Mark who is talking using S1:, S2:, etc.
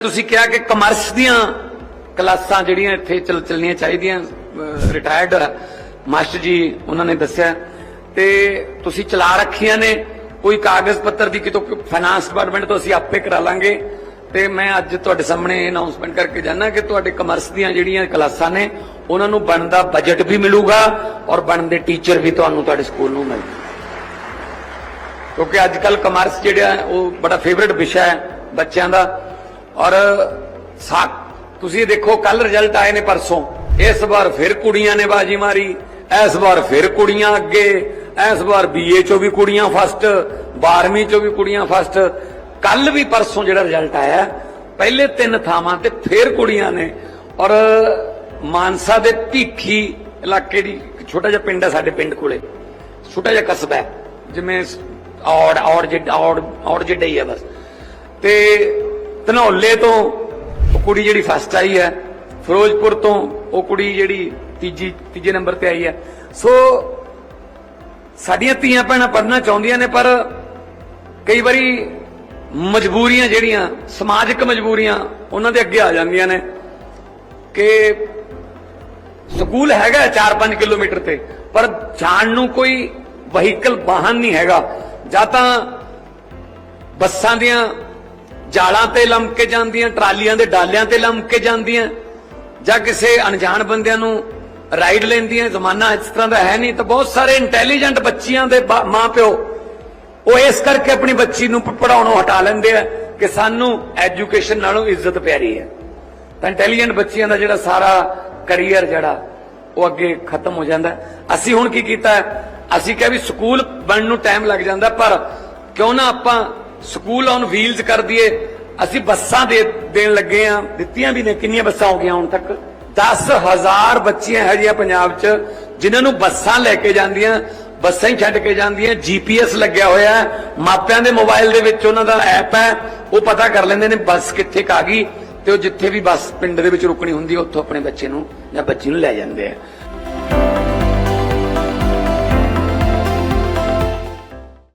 S1: ਤੁਸੀਂ ਕਿਹਾ ਕਿ ਕਮਰਸ ਦੀਆਂ ਕਲਾਸਾਂ ਜਿਹੜੀਆਂ ਇੱਥੇ ਚੱਲ ਚੱਲਣੀਆਂ ਚਾਹੀਦੀਆਂ ਰਿਟਾਇਰਡ ਮਾਸਟਰ ਜੀ ਉਹਨਾਂ ਨੇ ਦੱਸਿਆ। ਤੇ ਤੁਸੀਂ ਚਲਾ ਰੱਖੀਆਂ ਨੇ, ਕੋਈ ਕਾਗਜ਼ ਪੱਤਰ ਦੀ ਕਿਤੋਂ ਫਾਈਨਾਂਸ ਡਿਪਾਰਟਮੈਂਟ ਤੋਂ ਅਸੀਂ ਆਪੇ ਕਰਾ ਲਾਂਗੇ। ਤੇ ਮੈਂ ਅੱਜ ਤੁਹਾਡੇ ਸਾਹਮਣੇ ਅਨਾਉਂਸਮੈਂਟ ਕਰਕੇ ਜਾਣਾ ਕਿ ਤੁਹਾਡੇ ਕਮਰਸ ਦੀਆਂ ਜਿਹੜੀਆਂ ਕਲਾਸਾਂ ਨੇ, ਉਹਨਾਂ ਨੂੰ ਬਣਦਾ ਬਜਟ ਵੀ ਮਿਲੂਗਾ ਔਰ ਬਣਦੇ ਟੀਚਰ ਵੀ ਤੁਹਾਨੂੰ ਤੁਹਾਡੇ ਸਕੂਲ ਨੂੰ ਮਿਲਣਗੇ। ਕਿਉਂਕਿ ਅੱਜ ਕੱਲ ਕਮਰਸ ਜਿਹੜਾ ਉਹ ਬੜਾ ਫੇਵਰਿਟ ਵਿਸ਼ਾ ਹੈ ਬੱਚਿਆਂ ਦਾ। ਔਰ ਤੁਸੀਂ ਦੇਖੋ ਕੱਲ ਰਿਜ਼ਲਟ ਆਏ ਨੇ ਪਰਸੋਂ। ਇਸ ਵਾਰ ਫਿਰ ਕੁੜੀਆਂ ਨੇ ਬਾਜੀ ਮਾਰੀ, ਇਸ ਵਾਰ ਫਿਰ ਕੁੜੀਆਂ ਅੱਗੇ, ਇਸ ਵਾਰ ਬੀਏ ਚੋਂ ਵੀ ਕੁੜੀਆਂ ਫਸਟ 12ਵੀਂ ਚੋਂ ਵੀ ਕੁੜੀਆਂ ਫਸਟ ਕੱਲ ਵੀ ਪਰਸੋਂ ਜਿਹੜਾ ਰਿਜ਼ਲਟ ਆਇਆ, ਪਹਿਲੇ ਤਿੰਨ ਥਾਵਾਂ ਤੇ ਫਿਰ ਕੁੜੀਆਂ ਨੇ। ਔਰ ਮਾਨਸਾ ਦੇ ਭੀਖੀ ਇਲਾਕੇ ਦੀ ਛੋਟਾ ਜਿਹਾ ਪਿੰਡ ਹੈ ਸਾਡੇ ਪਿੰਡ ਕੋਲੇ। ਛੋਟਾ ਜਿਹਾ ਕਸਬਾ ਹੈ, ਜਿਵੇਂ ਔੜ ਔੜ ਜਿੱਡਾ ਔੜ ਔੜ ਜਿੱਡਾ ਹੀ ਹੈ ਬਸ। ਤੇ ਧਨੌਲੇ ਤੋਂ ਉਹ ਕੁੜੀ ਜਿਹੜੀ ਫਸਟ ਆਈ ਹੈ, ਫਿਰੋਜ਼ਪੁਰ ਤੋਂ ਉਹ ਕੁੜੀ ਜਿਹੜੀ ਤੀਜੀ, ਤੀਜੇ ਨੰਬਰ ਤੇ ਆਈ ਹੈ। ਸੋ ਸਾਡੀਆਂ ਧੀਆਂ ਭੈਣਾਂ ਪੜ੍ਹਨਾ ਚਾਹੁੰਦੀਆਂ ਨੇ, ਪਰ ਕਈ ਵਾਰੀ ਮਜਬੂਰੀਆਂ ਜਿਹੜੀਆਂ, ਸਮਾਜਿਕ ਮਜਬੂਰੀਆਂ, ਉਹਨਾਂ ਦੇ ਅੱਗੇ ਆ ਜਾਂਦੀਆਂ ਨੇ ਕਿ ਸਕੂਲ ਹੈਗਾ 4-5 ਕਿਲੋਮੀਟਰ ਤੇ, ਪਰ ਜਾਣ ਨੂੰ ਕੋਈ ਵਹੀਕਲ ਵਾਹਨ ਨਹੀਂ ਹੈਗਾ। ਜਾਂ ਤਾਂ ਬੱਸਾਂ ਦੀਆਂ ਜਾਲਾਂ ਤੇ ਲੰਮ ਕੇ ਜਾਂਦੀਆਂ, ਟਰਾਲੀਆਂ ਦੇ ਡਾਲਿਆਂ ਤੇ ਲੰਮ ਕੇ ਜਾਂਦੀਆਂ। ਜਾਂ ਕਿਸੇ ਅਣਜਾਣ ਬੰਦਿਆਂ ਨੂੰ ਰਾਈਡ ਲੈਂਦੀਆਂ, ਜ਼ਮਾਨਾ ਇਸ ਤਰ੍ਹਾਂ ਦਾ ਹੈ ਨਹੀਂ ਤਾਂ ਬਹੁਤ ਸਾਰੇ ਇੰਟੈਲੀਜੈਂਟ ਬੱਚੀਆਂ ਦੇ ਬਾ- ਉਹ ਇਸ ਕਰਕੇ ਆਪਣੀ ਬੱਚੀ ਨੂੰ ਪੜਾਉਣੋਂ ਹਟਾ ਲੈਂਦੇ ਆ ਕਿ ਸਾਨੂੰ ਐਜੂਕੇਸ਼ਨ ਨਾਲੋਂ ਇੱਜ਼ਤ ਪਿਆਰੀ ਹੈ। ਤਾਂ ਇੰਟੈਲੀਜੈਂਟ ਬੱਚਿਆਂ ਦਾ ਜਿਹੜਾ ਸਾਰਾ ਕੈਰੀਅਰ ਜਿਹੜਾ, ਉਹ ਅੱਗੇ ਖਤਮ ਹੋ ਜਾਂਦਾ। ਅਸੀਂ ਹੁਣ ਕੀ ਕੀਤਾ? ਅਸੀਂ ਕਿਹਾ ਵੀ ਸਕੂਲ ਬਣਨ ਨੂੰ ਟਾਈਮ ਲੱਗ ਜਾਂਦਾ, ਪਰ ਕਿਉਂ ਨਾ ਆਪਾਂ ਸਕੂਲ ਔਨ ਵੀਲਸ ਕਰ ਦਈਏ। ਅਸੀਂ ਬੱਸਾਂ ਦੇ ਦੇਣ ਲੱਗੇ ਆ। ਦਿੱਤੀਆਂ ਵੀ ਨੇ। ਕਿੰਨੀਆਂ ਬੱਸਾਂ ਹੋ ਗਈਆਂ ਹੁਣ ਤੱਕ? 10000 ਬੱਚੀਆਂ ਹੈਗੀਆਂ ਪੰਜਾਬ 'ਚ, ਜਿਨ੍ਹਾਂ ਨੂੰ ਬੱਸਾਂ ਲੈ ਕੇ ਜਾਂਦੀਆਂ, ਬੱਸਾਂ ਹੀ ਛੱਡ ਕੇ ਜਾਂਦੀਆਂ। ਜੀਪੀਐਸ ਲੱਗਿਆ ਹੋਇਆ ਮਾਪਿਆਂ ਦੇ ਮੋਬਾਈਲ ਦੇ ਵਿੱਚ ਉਹਨਾਂ ਦਾ ਐਪ ਹੈ। ਉਹ ਪਤਾ ਕਰ ਲੈਂਦੇ ਨੇ ਬੱਸ ਕਿੱਥੇ ਕੁ ਆ ਗਈ ਤੇ ਉਹ ਜਿੱਥੇ ਵੀ ਬੱਸ ਪਿੰਡ ਦੇ ਵਿੱਚ ਰੁਕਣੀ ਹੁੰਦੀ ਹੈ, ਉੱਥੋਂ ਆਪਣੇ ਬੱਚੇ ਨੂੰ ਜਾਂ ਬੱਚੀ ਨੂੰ ਲੈ ਜਾਂਦੇ ਆ।